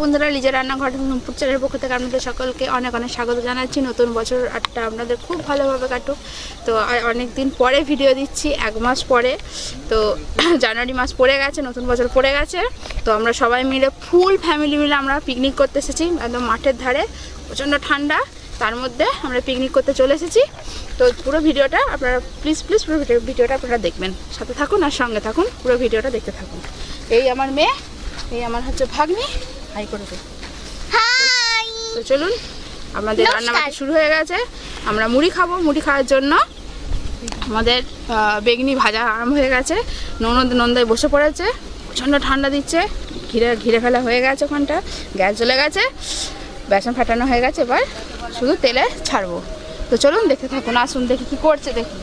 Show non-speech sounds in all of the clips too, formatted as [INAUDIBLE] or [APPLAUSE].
বন্ধুরা, লিজা রান্নাঘর চ্যানেলের পক্ষ থেকে আপনাদের সকলকে অনেক অনেক স্বাগত জানাচ্ছি। নতুন বছর আটটা আপনাদের খুব ভালোভাবে কাটুক। তো অনেক দিন পরে ভিডিও দিচ্ছি, এক মাস পরে। তো [CLEARS THROAT] জানুয়ারি মাস পড়ে গেছে, নতুন বছর পড়ে গেছে। তো আমরা সবাই মিলে ফুল ফ্যামিলি মিলে আমরা পিকনিক করতে এসেছি, একদম মাঠের ধারে, প্রচণ্ড ঠান্ডা। তার মধ্যে আমরা পিকনিক করতে চলে এসেছি। তো পুরো ভিডিওটা আপনারা প্লিজ প্লিজ পুরো ভিডিও ভিডিওটা আপনারা দেখবেন। সাথে থাকুন আর সঙ্গে থাকুন, পুরো ভিডিওটা দেখতে থাকুন। এই আমার মেয়ে, এই আমার হচ্ছে ভাগ্নি। হাই করে দে। হাই! তো চলুন আমাদের নমস্কার। রান্না বান্না শুরু হয়ে গেছে। আমরা মুড়ি খাব মুড়ি খাওয়ার জন্য। আমাদের বেগনি ভাজা আরম্ভ হয়ে গেছে। ননদ নন্দায় বসে পড়েছে প্রচণ্ড ঠান্ডা দিচ্ছে। ঘিরে ঘিরে ফেলা হয়ে গেছে ওখানটা গ্যাস জ্বলে গেছে। বেসন ফাটানো হয়ে গেছে এবার শুধু তেলে ছাড়বো। তো চলুন দেখতে থাকুন আসুন দেখি কি করছে দেখি।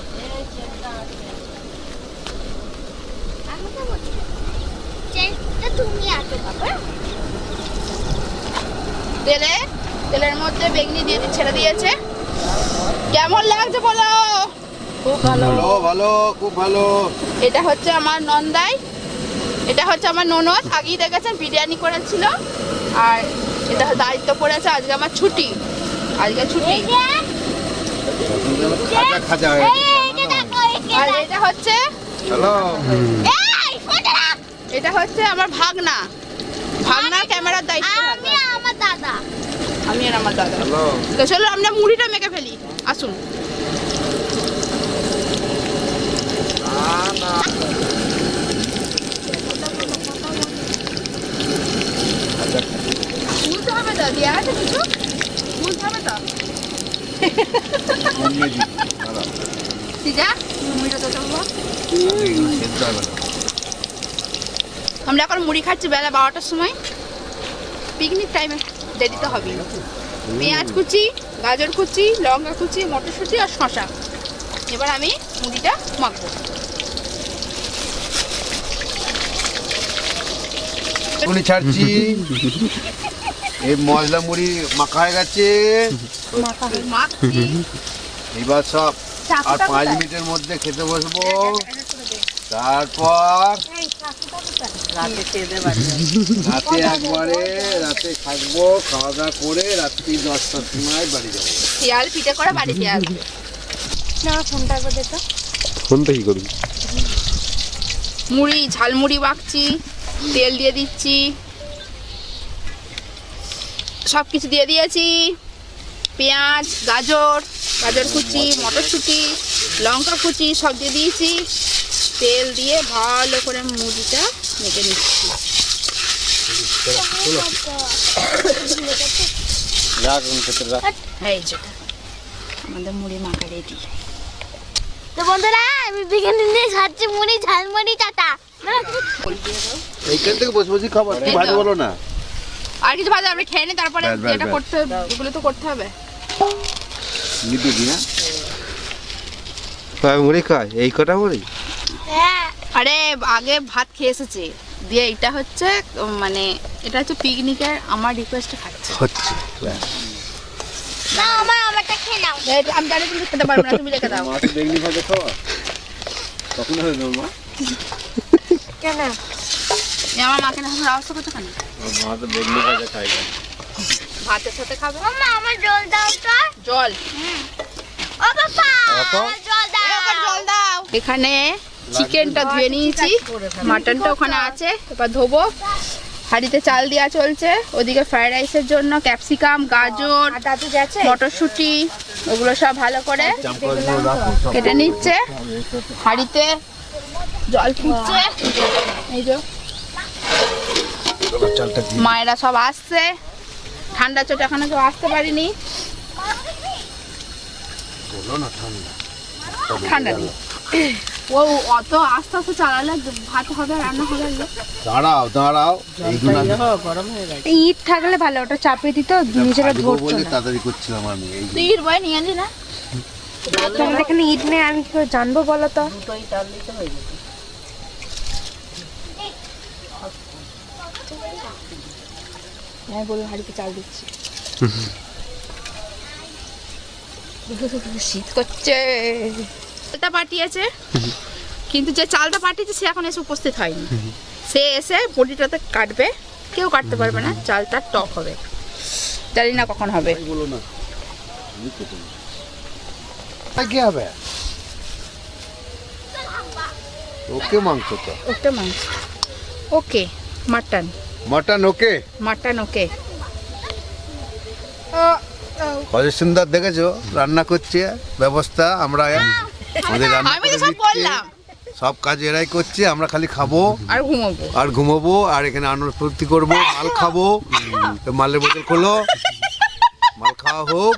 তুমি আগে বাবা। তেলে তেলের মধ্যে বেগনি দিয়ে ছেড়ে দিয়েছে। কেমন লাগছে বলো? খুব ভালো। ভালো খুব ভালো। এটা হচ্ছে আমার নন্দাই। এটা হচ্ছে আমার ননদ। আগেই দেখেছেন বিরিয়ানি করেছিল। আর এটা দায়িত্ব পড়েছে আজকে আমার ছুটি। আজকে ছুটি। আর এটা হচ্ছে এটা হচ্ছে আমার ভাগনা। ভাগনার ক্যামেরার দায়িত্ব দাদা আমি আর আমার দাদা। চলো তো চলো আমরা মুড়িটা মেখে ফেলি। আসুন। হবে তো দেওয়া আছে কিছু? হবে তো। আমরা এখন মুড়ি খাচ্ছি বেলা বারোটার সময়। পিকনিক টাইমে দেরি তো হবেই পেঁয়াজ কুচি গাজর কুচি লঙ্কা কুচি মটরশুঁটি আর শশা এবার আমি মুড়িটা মাখবো। মুড়ি ছাড়ছি। এই মশলা মুড়ি মাখা হয়ে গেছে। এবার সব আর পাঁচ মিনিটের মধ্যে খেতে বসবো। তারপর রাতে একবারে রাতে থাকব খাওয়া দাওয়া করে রাত্রি দশটার সময় বাড়ি যাব। শিয়াল পিঠে করে বাড়িতে আসবে। ফোনটা কি করবি? মুড়ি ঝালমুড়ি মাখছি তেল দিয়ে দিচ্ছি। সব কিছু দিয়ে দিয়েছি। পেঁয়াজ গাজর গাজর কুচি মটরশুঁটি লঙ্কা কুচি সব দিয়ে দিয়েছি। তেল দিয়ে ভালো করে মুড়িটা মেখে নিচ্ছি। এই যেটা আমাদের মুড়ি মাখা রেডি তো বন্ধুরা আমি বিকেলে নিয়ে খাচ্ছি মুড়ি ঝালমুড়ি চাটা। এইখান থেকে বসে বসে খাব এই ভালো বলো না। আর কিছু ভাজা খেয়ে নিই তারপরে যেটা করতে হবে এগুলো তো করতে হবে। নিতে হ্যাঁ? মুড়ি এই কটা মুড়ি? হ্যাঁ আরে আগে ভাত খেয়ে এসেছে। দিয়ে এটা হচ্ছে মানে এটা হচ্ছে পিকনিকের আমার রিকোয়েস্টে খাচ্ছে হচ্ছে না আমার আমারটা খেয়ে নাও। আমি জানি তুমি খেতে পারব না তুমি রেখে দাও। মা তো বেগনি ভাজা খাওয়া। তখন মা। কেন? আমার মাকে না করতে কেন? মা তো বেগনি ভাজা খাই ভাতের সাথে খাবে? আমার জল দাও তো। জল। ও বাবা বাবা? আমার জল দাও। জল দাও। এখানে চিকেনটা ধুয়ে নিয়েছি। মাটনটা ওখানে আছে। এবার ধোবো। হাঁড়িতে চাল দেওয়া চলছে। ওদিকে ফ্রাইড রাইসের জন্য ক্যাপসিকাম, গাজর, মটরশুঁটি, ওগুলো সব ভালো করে কেটে নিচ্ছে। হাঁড়িতে জল ফুটছে। এই যে মায়েরা সব আসছে। ঠান্ডা চোট এখনও কেউ আসতে পারিনি। ঠান্ডা নেই। ও অত আস্তে আস্তে চালালে ভাত হবে রান্না হবে দাঁড়াও দাঁড়াও ইট থাকলে ভালো ওটা চাপিয়ে দিত নিজেরা ধরতো না। তাড়াতাড়ি করছিলাম আমি তুই ইট বয় নিয়ে আনলি না? তোমাদের এখানে ইট নেই আমি কি করে জানব বলো তো? হাড়িতে চাল দিচ্ছি। [LAUGHS] শীত করছে। চালটা পাঠিয়েছে। কিন্তু যে চালটা পাঠিয়েছে সে এখন এসে উপস্থিত হয়নি। সে এসে বডিটাতে কাটবে কেউ কাটতে পারবে না চালটা টক হবে। জানি না কখন হবে। কি হবে। ওকে মাংস তো। ওটা মাংস। Okay mutton. Mutton okay? Mutton okay. কত সুন্দর দেখেছ? রান্না করছে ব্যবস্থা আমরা [LAUGHS] আমাদের রান্না আমি তো সব বললাম। সব কাজ এরাই করছে আমরা খালি খাব। আর ঘুমাবো। আর ঘুমাবো আর এখানে আনন্দ ফুর্তি করব মাল খাব। [LAUGHS] তো মালের বোতল খোলো। মাল খাওয়া হোক।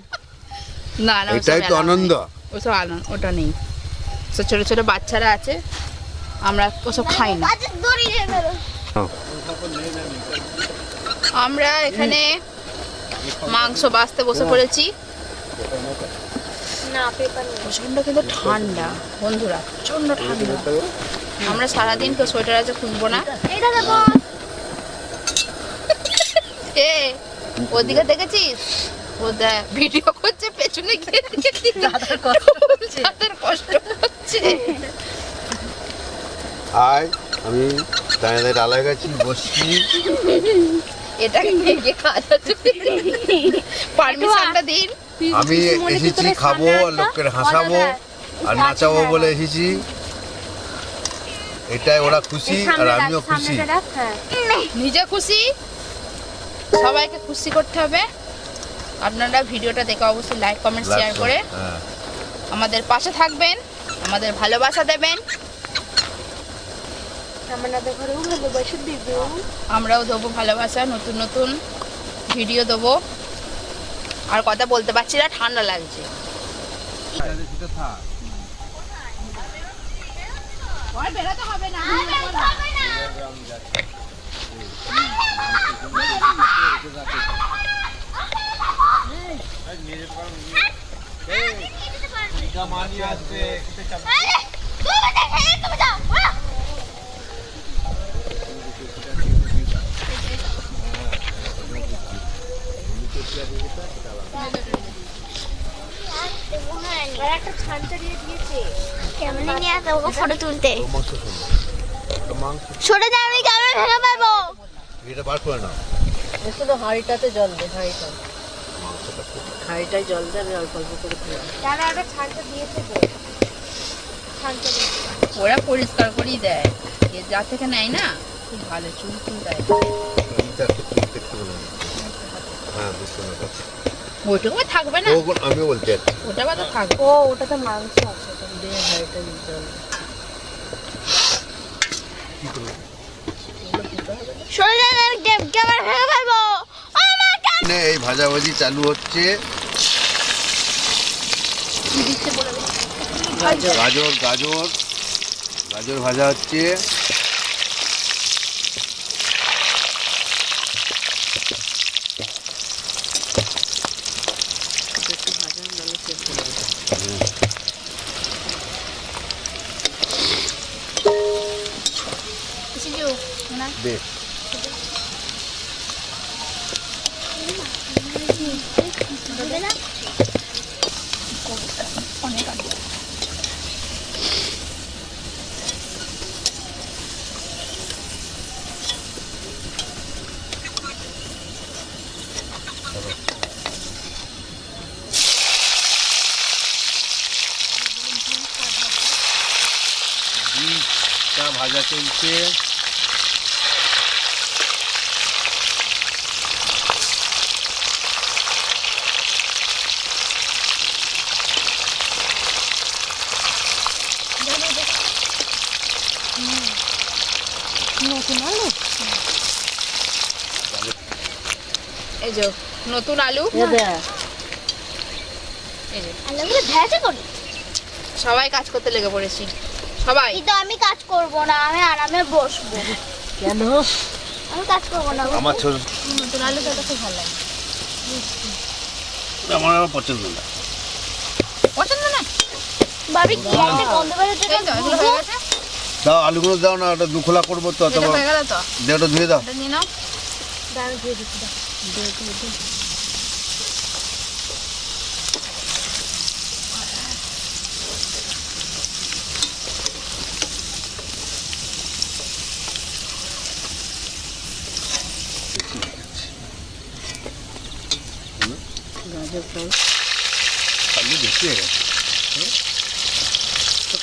না না ওসব এটাই তো allow আনন্দ। ওসব আনন্দ ওটা নেই। সব ছোট ছোট বাচ্চারা আছে আমরা ওসব খাই না। দড়ি আমরা এখানে মাংস বাছতে বসে পড়েছি। কিন্তু ঠান্ডা বন্ধুরা প্রচণ্ড ঠান্ডা। আমরা সারাদিন তো সোয়েটার আছে খুলবো না। এ ওদিকে দেখেছিস? ও দেখ ভিডিও করছে পেছনে গিয়ে দেখেছি দাদার কষ্ট হচ্ছে। আয় আমি দাঁড়িয়ে দাঁড়িয়ে ডালা গেছি বসছি। এটা গিয়ে খাওয়া যাচ্ছে পারমিশনটা দিন। আমি এসেছি খাব আর লোকের হাসাবো আর নাচাবো বলে এসেছি। এটাই ওরা খুশি আর আমিও খুশি। হ্যাঁ। নিজে খুশি? সবাইকে খুশি করতে হবে। আপনারা ভিডিওটা দেখে অবশ্যই লাইক কমেন্ট শেয়ার করে হ্যাঁ। আমাদের পাশে থাকবেন আমাদের ভালোবাসা দেবেন। আমরাও দেবো ভালোবাসা নতুন নতুন ভিডিও দেবো। আর কথা বলতে পারছি না ঠান্ডা লাগছে। আর ফটো তুলতে জল জল দাদা একটা ছানটা দিয়েছে ওরা পরিষ্কার করেই দেয়। যা থেকে নেয় না, খুব ভালো, চুল চুল দেয় এটা একটু তুলতে একটু বলে নাও। হ্যাঁ বুঝতে পারছি। ওইটুকু থাকবে না? ও বলতে যাচ্ছি ওটা বা তো থাকবে। ও ওটাতে মাংস আছে দে হাঁড়িটা জল দে। সরে যা আমি এই ভাজাভাজি চালু হচ্ছে। গাজর গাজর। গাজর ভাজা হচ্ছে। দে বিটটা ভাজা চলছে এই যে নতুন আলু? এই যে ভেজে করি। সবাই কাজ করতে লেগে পড়েছি। সবাই। কিন্তু আমি কাজ করব না আমি আরামে বসবো। কেন? আমি কাজ করব না। আমার ছোট নতুন আলু খেতে খুব ভালো লাগে। আমার আবার পছন্দ না। পছন্দ না? ভাবি কি একটা গন্ধ বেরোচ্ছে দাও আলুগুলো দাও না ওটা দুখোলা করব তো অথবা দেহটা ধুয়ে দাও। গাজর আলু বেশি হয়ে গেছে।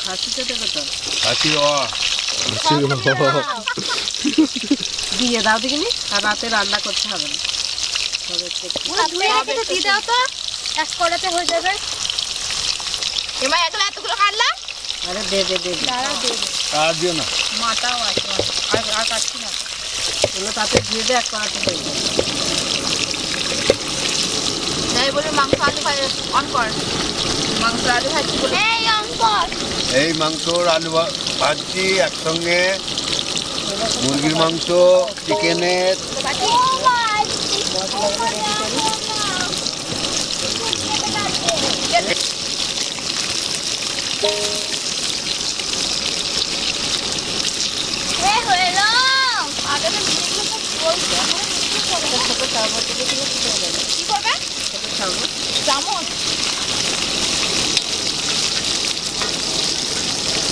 [LAUGHS] দিয়ে দাও দেখিনি আর রাতে রান্না করতে হবে না। দিয়ে দাও তো এক কড়াতে হয়ে যাবে। এবার একলা এতগুলো কাটলাম আরে দে দে দে দে। আর দিও না। মাথাও আছে। আর আর কাটছি না। এগুলো তাতে দিয়ে দে এক কড়াতে হয়ে যাবে বলে মাংস আলু ভাই অন কর। মাংস আলু ভাজি বলে। এই মাংসর আলু ভা- ভাজছি একসঙ্গে। মুরগির মাংস চিকেনের আগে তো সব এখন দিলে কি কি করবে ছোট চামচ চামচ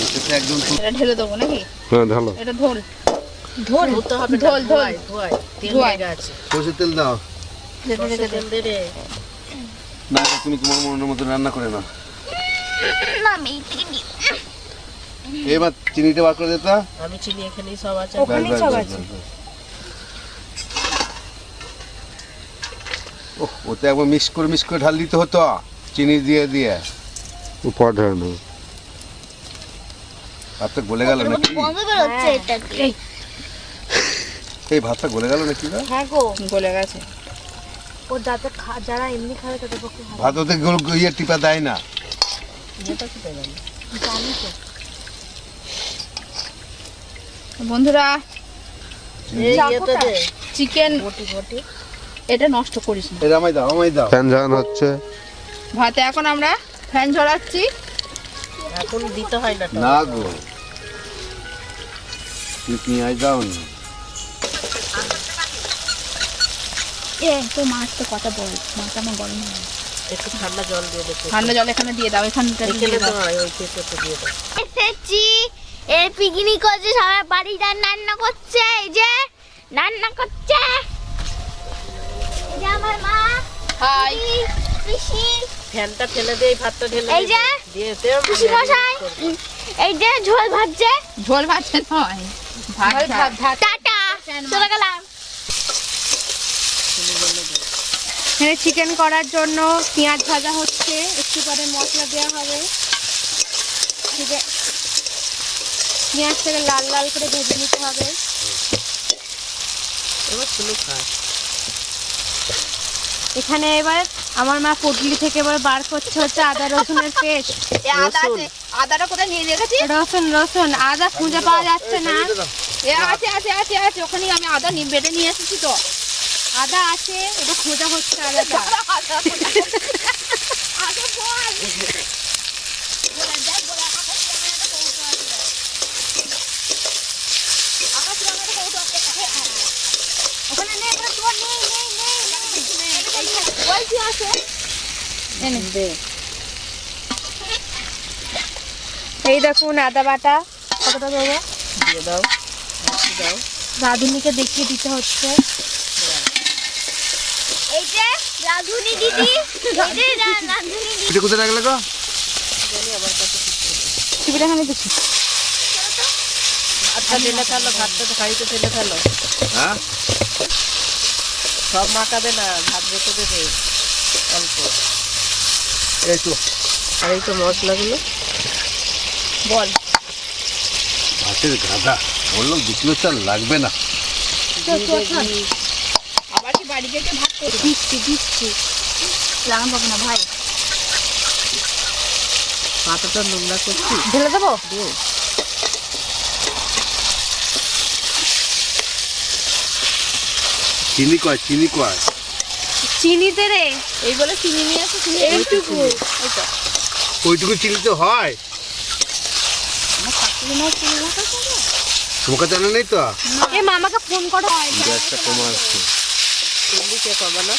এটাতে একদম খুব এটা ঢেলে দেবো নাকি? হ্যাঁ ঢালো। এটা ঢোল ধোল ধুতে হবে ধোল, ধোল। ধোয়াই ধোয়াই তেল লেগে আছে। সর্ষের তেল দাও। তেল দে রে। না তুমি তোমার মনের মতো রান্না করে না না আমি থেকে এবার চিনিটা বার করে দিতা আমি চিনি এখানেই সব আছে। ওখানেই সব আছে। ব্যাস। ওতে একবার মিক্স করে মিক্স করে ঢাল দিতে হতো। চিনি দিয়ে দিয়ে। ঢালো ভাতটা গলে গেল নাকি? এটা এই। ভাতটা গলে গেল নাকি হ্যাঁ গো। গলে গেছে। ও যাতে যারা এমনি খাবে তাদের পক্ষে ভাত ওতে গোল ইয়ে টিপা দেয় না। বন্ধুরা চিকেন বটি বটি। এটা নষ্ট করিস না। এটা আমায় দাও আমায় দাও। ফ্যান ঝাড়ানো হচ্ছে। ভাতে এখন আমরা ফ্যান ঝরাচ্ছি এখন দিতে হয় না না গো। তুমি পেঁয়াজ দাও না। এ তো মাছ তো কথা বল। মাছ আমার গরম হয়ে একটু ঠান্ডা জল দিয়ে দে ঠান্ডা জল এখানে দিয়ে দাও এখানটা এখানে দিয়ে দাও ওই কেসেতে দিয়ে দাও। এসেছি। এই পিকনিক করছে সবাই বাড়িতে রান্না করছে এই যে রান্না করছে। হাই। ফ্যানটা ফেলে দিয়ে ভাতটা ঢেলে এই যে, দিয়ে দে মশাই। এই যে ঝোল ভাজছে। ঝোল ভাত নয়। ভাত ভাত ভাত। টাটা চলে গেলাম। এখানে চিকেন করার জন্য পেঁয়াজ ভাজা হচ্ছে। একটু পরে মশলা দেওয়া হবে। চিকেন পেঁয়াজটাকে লাল লাল করে ভেজে নিতে হবে। এবার এখানে এবার আমার মা পটলি থেকে এবার বার করছে হচ্ছে আদা রসুনের পেস্ট। এ আদা আছে আদাটা কোথায় নিয়ে রেখেছি রসুন রসুন আদা খুঁজে পাওয়া যাচ্ছে না। এ আছে আছে আছে আছে ওখানে আমি আদা বেটে নিয়ে এসেছি তো। আদা আছে এটা খোঁজা হচ্ছে আদাটা। আদা আদা বল বলে দেখ বলে আকাশ রঙের একটা কৌটো আছে আকাশ রঙের একটা কৌটো আছে এ, আ, ওখানে নেই ওখানে তোমার নেই নেই নেই নেই বলছি আছে? এই দেখুন আদা বাটা। কতটা দেবো? দিয়ে দাও। দাও। রাঁধুনিকে দেখিয়ে দিতে হচ্ছে। এই যে রাধুনি দিদি। এই যে রাধুনি দিদি। কোথায় গো? টিভিটা এখানে দেখছি ভাতটা ঢেলে ফেলো ভাতটা তো হাঁড়িতে ঢেলে ফেলো। হ্যাঁ? সব মাখাবে না ভাত রেখে দেবে। অল্প। এই আর এই তো মশলাগুলো বল। ভাতের গাদা। বললাম দু কিলো চাল লাগবে না আবার কি বাড়ি যেতে ভাত করবি? দিচ্ছি দিচ্ছি। লাগান পাবো না ভাই। পাতাটা নোংরা করছি। ঢেলে দেবো? চিনি কয় চিনি কয়? চিনিতে রে। এই বলে চিনি নিয়ে এসে চিনি এইটুকু। ওইটুকু চিনি তো হয়। আমার শাশুড়ি মায়ের চিনি না তো তোমাকে জানা নেই তো? এ মামাকে ফোন করো। গ্যাসটা কমা আসছে চিংড়ি কে কবে না।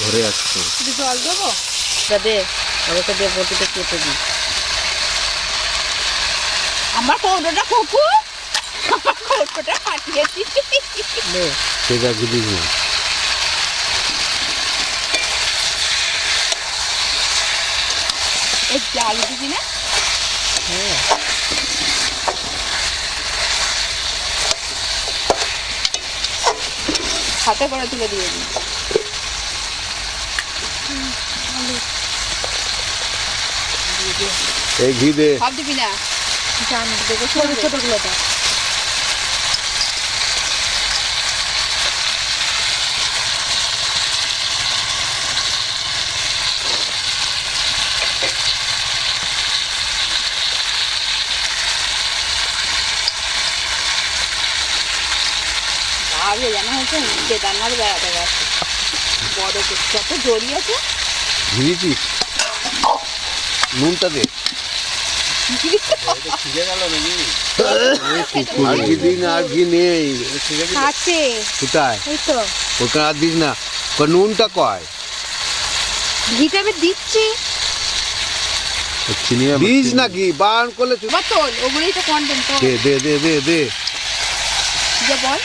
ধরে আসছে। জল দেবো? দে। আমাকে দে বটিতে কেটে দিই। আমার কৌটোটা খোকু অল্পটা পাঠিয়েছি জাল না হাতে করে তুলে দিয়ে দিই এই ঘি দে। সব দিবি না। জানি দেবো ছোট ছোটগুলোটা জড়িয়েছে ঘি নুনটা দে। আর ঘি দিন আর ঘি নেই। আছে। কোথায়? এই তো। ওখানে আর দিস না। নুনটা কয়? ঘিটা আমি দিচ্ছি। চিনি দিস না বারণ করলে চুপ তোল ওগুলোই তো কন্টেন্ট দে দে দে দে দে। যে বল।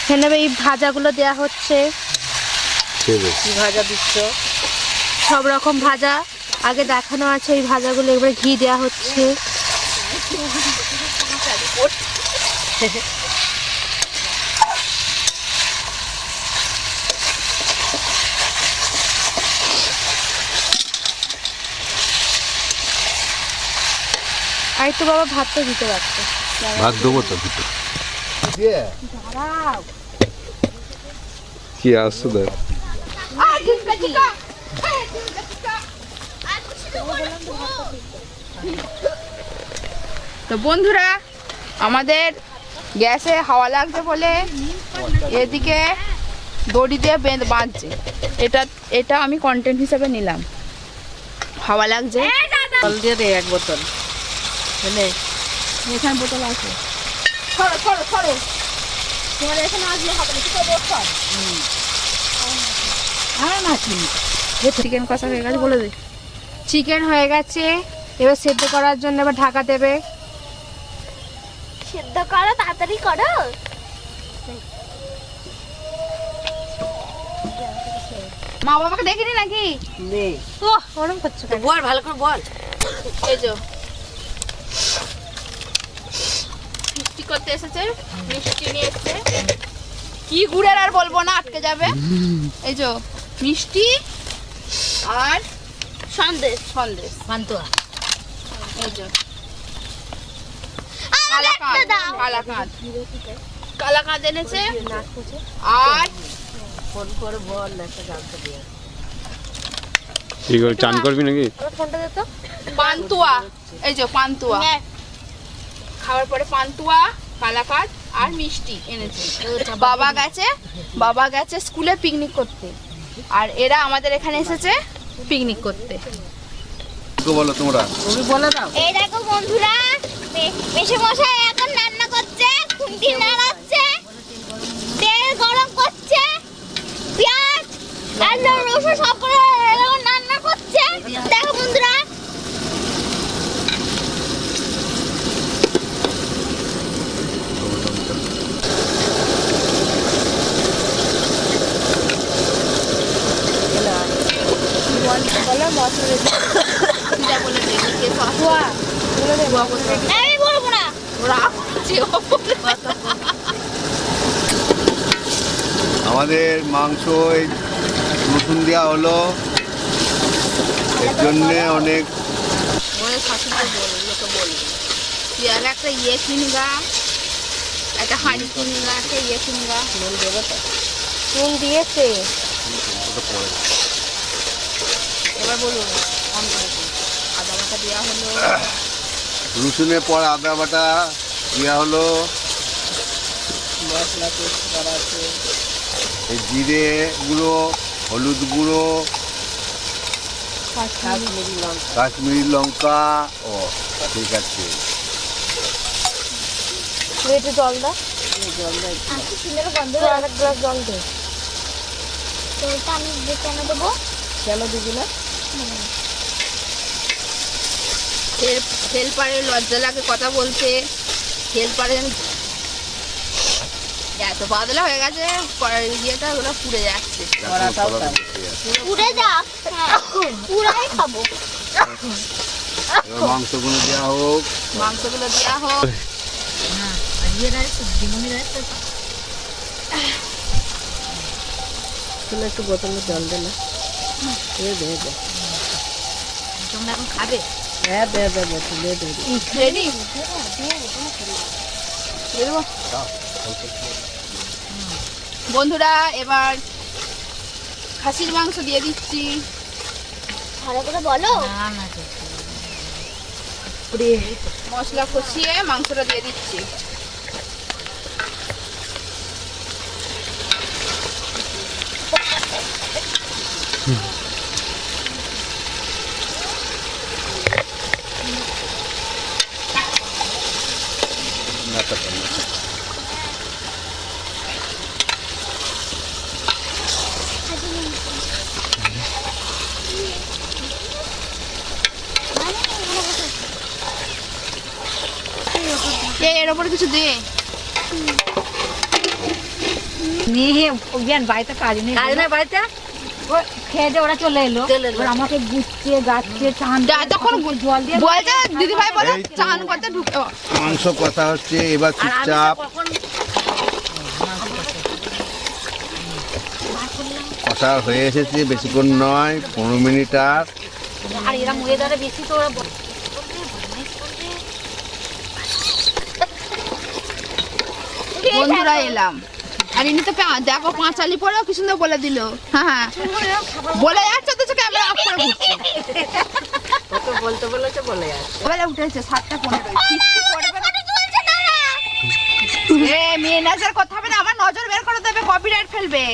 এখানে এই ভাজাগুলো দেয়া হচ্ছে। কি ভাজা দিচ্ছ সব রকম ভাজা। আগে দেখানো আছে এই ভাজাগুলো এবার ঘি দেয়া হচ্ছে। আর তো বাবা ভাতটা দিতে পারতো ভাত দেবো তো ভিতরে কি আসছে দেখ তো বন্ধুরা আমাদের গ্যাসে হাওয়া লাগছে বলে এদিকে দড়ি দিয়ে বেঁধ বাঁধছে। এটা এটা আমি কন্টেন্ট হিসেবে নিলাম। হাওয়া লাগছে। জল দিয়ে দে এক বোতল। এনে এখানে বোতল আছে। ছড়ো ছড়ো ছড়ো তোমার এখানে আসলে হবে না তুই বোট হ্যাঁ না চিকেন কষা হয়ে গেছে বলে দে। চিকেন হয়ে গেছে এবার সেদ্ধ করার জন্য এবার ঢাকা দেবে। সিদ্ধ করো তাড়াতাড়ি করো। মা বাবাকে দেখিনি নাকি? নে। ও গরম করছ? বল ভালো করে বল। এই যে। মিষ্টি করতে এসেছে মিষ্টি নিয়ে এসেছে। কি গুড়ের আর বলব না আটকে যাবে। এই যে। মিষ্টি আর সন্দেশ। সন্দেশ। পান্তুয়া। কালাকাঁদ। কালাকাঁদ। কালাকাঁদ এনেছে। আর ফোন করে বল একটা জানতে দিয়ে। কি করে চান করবি নাকি? ফোনটা দে তো। পান্তুয়া। এই যে পান্তুয়া। খাওয়ার পরে পান্তুয়া কালাকাঁদ আর মিষ্টি এনেছে। বাবা গেছে বাবা গেছে স্কুলে পিকনিক করতে। আর এরা আমাদের এখানে এসেছে পিকনিক করতে। বলো তোমরা। তুমি বলে দাও। এই দেখো বন্ধুরা মেশে মশাই এখন রান্না করছে খুন্তি নাড়াচ্ছে তেল গরম করছে পেঁয়াজ আর রসুন সব করে রান্না করছে। দেখো বন্ধুরা দিদা বলে দে, কে সব- বুয়া বলতে দে। আমি বলব না। আমাদের মাংস রসুন দেওয়া হলো এর জন্যে অনেক তুই একটা ইয়ে কিনগা একটা হাঁড়ি কিনগা একটা ইয়ে কিনগা নুন দিয়েছে এবার বলুন অন করে আদা বাটা দেওয়া হলো। রসুনের পর আদা বাটা দেওয়া হলো। মশলা পেস্ট করা আছে। এই জিরে গুঁড়ো হলুদ গুঁড়ো কাশ্মীরি লঙ্কা। কাশ্মীরি লঙ্কা ও ঠিক আছে। একটু জল দাও জল দেয় তুই এক গ্লাস জল দে। আমি কেন দেবো? কেন দিবি না? হেল্পারে লজ্জা লাগে কথা বলতে। হেল্পারে এত পাতলা হয়ে গেছে ইয়েটা ওগুলো পুড়ে যাচ্ছে। পুড়ে যাক পুরাই খাব। মাংসগুলো দেওয়া হোক। মাংসগুলো দেওয়া হোক। একটু বোতলে জল দে না। দে দে দে তোমরা এখন খাবে? হ্যাঁ দে দে দে দে রেডি বন্ধুরা এবার খাসির মাংস দিয়ে দিচ্ছি। ভালো করে বলো। মশলা কষিয়ে মাংসটা দিয়ে দিচ্ছি এ, এর ওপরে কিছু দে জ্ঞান বাড়িতে কাজ নেই। কাজ নাই বাড়িতে? খেয়ে দিয়ে ওরা চলে এলো। এবার আমাকে গুচ্ছে গাচ্ছে চান তখন জল দিয়ে বলছে দিদি ভাই বলে চান করতে ঢুকে মাংস কথা হচ্ছে এবার চুপচাপ। কষা হয়ে এসেছে বেশিক্ষণ নয় পনেরো মিনিট আর। আর এরা মুড়ে ধরে বেশি তো ওরা বন্ধুরা এলাম। আর ইনি তো দেখো পাঁচালি পরেও কি সুন্দর বলে দিল। হ্যাঁ হ্যাঁ। বলে যাচ্ছে তো ক্যামেরা অফ করে ঘুরছে। কত বলতে বলেছে বলে যাচ্ছে। বলে উঠেছে সাতটা পনেরো। ফিফটি করবে এ মেয়ে নাচের কথা হবে না আমার নজর বের করে দেবে কপিরাইট ফেলবে।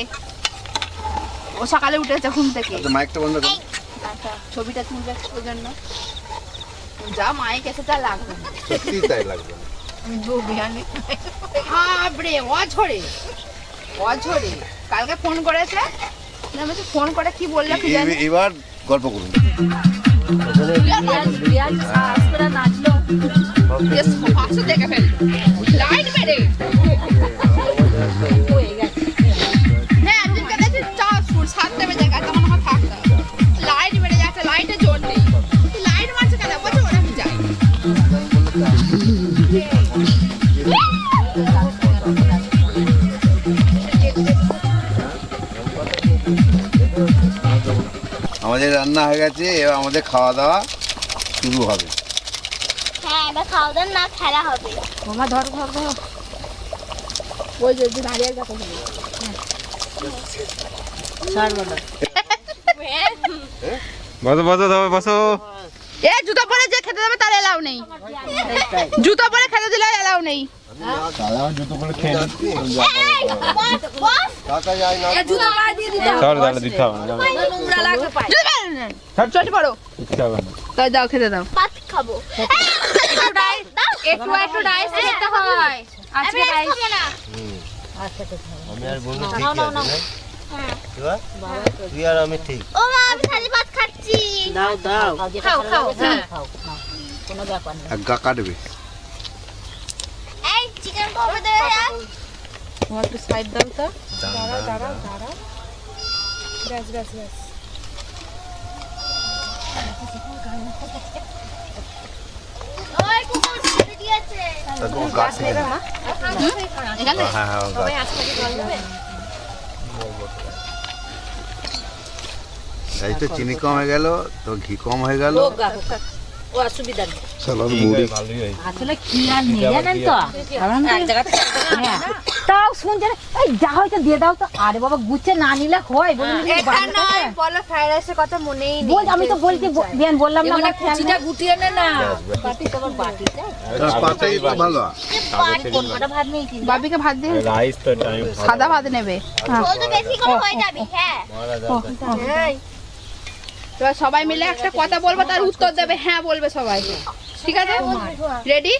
ও সকালে উঠেছে ঘুম থেকে। আচ্ছা, মাইকটা বন্ধ করো। ছবিটা তুলবে ওই জন্য। যা মাইক এসে তা লাগবে। সত্যি তাই লাগবে। বাপরে অঝরে। অঝরে। কালকে ফোন করেছে? না, বলছে ফোন করে কি বললাম কি জানি এবার গল্প করুন। বেশ দেখে ফেল লাইট মেরে হয়ে গেছে এবার আমাদের খাওয়া দাওয়া শুরু হবে। হ্যাঁ এবার খাওয়া দাওয়া না খেলা হবে। মামা ধর ধর ধর। ওই যে যে দাঁড়িয়ে গেছে বসো বসো তবে বসো। এ জুতো পরে যে খেতে দেবে তার এলাও নেই। জুতো পরে খেতে দিলে এলাও নেই। না না দাও খেতে দাও। খাব একটু একটু একটু খেতে হয় আমি রাইস খাব না তুই আর আমি ঠিক ও মা আমি খালি ভাত খাচ্ছি দাও দাও খাও খাও। হ্যাঁ কোনো ব্যাপার নেই এক গা কাটবে। আমার একটু সাইড দাও তো ওই কুকুর ছেড়ে দিয়েছে গাছ থেকে এখানে হ্যাঁ হ্যাঁ গাছ এই তো চিনি কম হয়ে গেল তো ঘি কম হয়ে গেল। ও অসুবিধা নেই। সালাদ মুড়ি আসলে কি আর নেই জানেন তো? হ্যাঁ তাও এই যা হয়তো দিয়ে দাও তো। আরে বাবা গুচ্ছে না নিলে হয় বলে এটা নয় বলো ফ্রাইড রাইসের কথা মনেই নেই। বল আমি তো বলছি বিয়ান বললাম না আমার কুচিটা গুটিয়ে নে না। পাতাই তো ভালো কোন কটা ভাত নেই বাবিকে ভাত দিয়ে রাইস তো টাইম সাদা ভাত নেবে। তো বেশি করে হয়ে যাবে হ্যাঁ। এবার সবাই মিলে একটা কথা বলব তার উত্তর দেবে। হ্যাঁ বলবে সবাই। ঠিক আছে? রেডি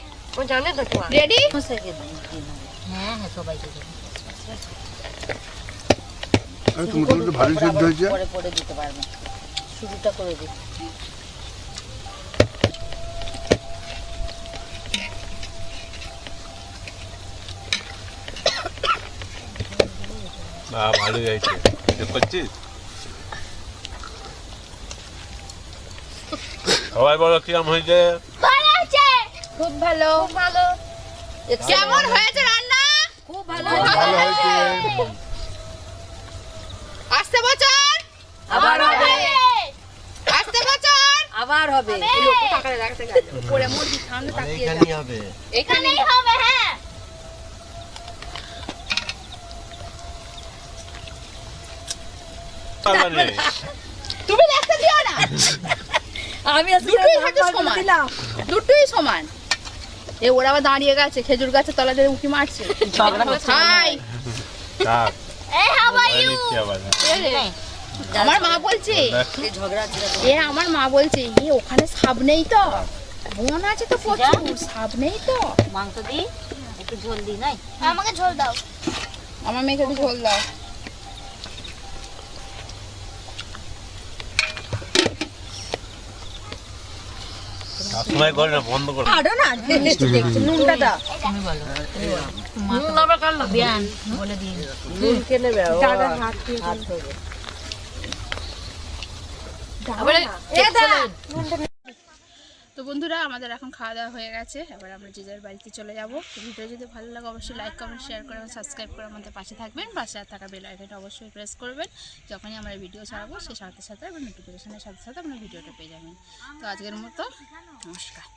রেডি হ্যাঁ হ্যাঁ সিদ্ধ হয়েছে। শুরুটা করে ভালো হয়েছে। করছিস? সবাই বলো কিরম হয়েছে? ভালো আছে। খুব ভালো। ভালো। কেমন হয়েছে রান্না? খুব ভালো ভালো হয়েছে। আসতে বছর? আবার হবে। আসতে বছর? আবার হবে। টাকাটা রাখতে গেল পরে মুরগি সামনে মানে তাকিয়ে এইখানেই হবে। এখানেই হবে হ্যাঁ। তুমি দেখতে দিও না। [LAUGHS] আমি দুটোই হাতে সমান। দুটোই সমান। এ ওরা আবার দাঁড়িয়ে গেছে খেজুর গাছের তলা দিয়ে উঁকি মারছে। হাই। আমার মা বলছে এ আমার মা বলছে এ ওখানে সাপ নেই তো। বোন আছে তো প্রচুর সাপ নেই তো। মাংস দি একটু ঝোল দি নাই? আমাকে ঝোল দাও। আমার মেয়েকে একটু ঝোল দাও। সবসময় করে না বন্ধ করে আরও না নুনটা দাও। তুমি বলো। নুন আবার কাল দিয়ান বলে দিন নুন কে নেবে দাদা হাত দিয়ে হাত ধরে। তো বন্ধুরা, আমাদের এখন খাওয়া দাওয়া হয়ে গেছে। এবার আমরা যে যার বাড়িতে চলে যাব। ভিডিও যদি ভালো লাগে, অবশ্যই লাইক কমেন্ট শেয়ার করে এবং সাবস্ক্রাইব করে আমাদের পাশে থাকবেন। পাশে আর থাকা বেল আইকনটা অবশ্যই প্রেস করবেন। যখনই আমরা ভিডিও ছাড়াবো, সে সাথে সাথে এবং নোটিফিকেশনের সাথে সাথে আপনার ভিডিওটা পেয়ে যাবেন। তো আজকের মতো, নমস্কার।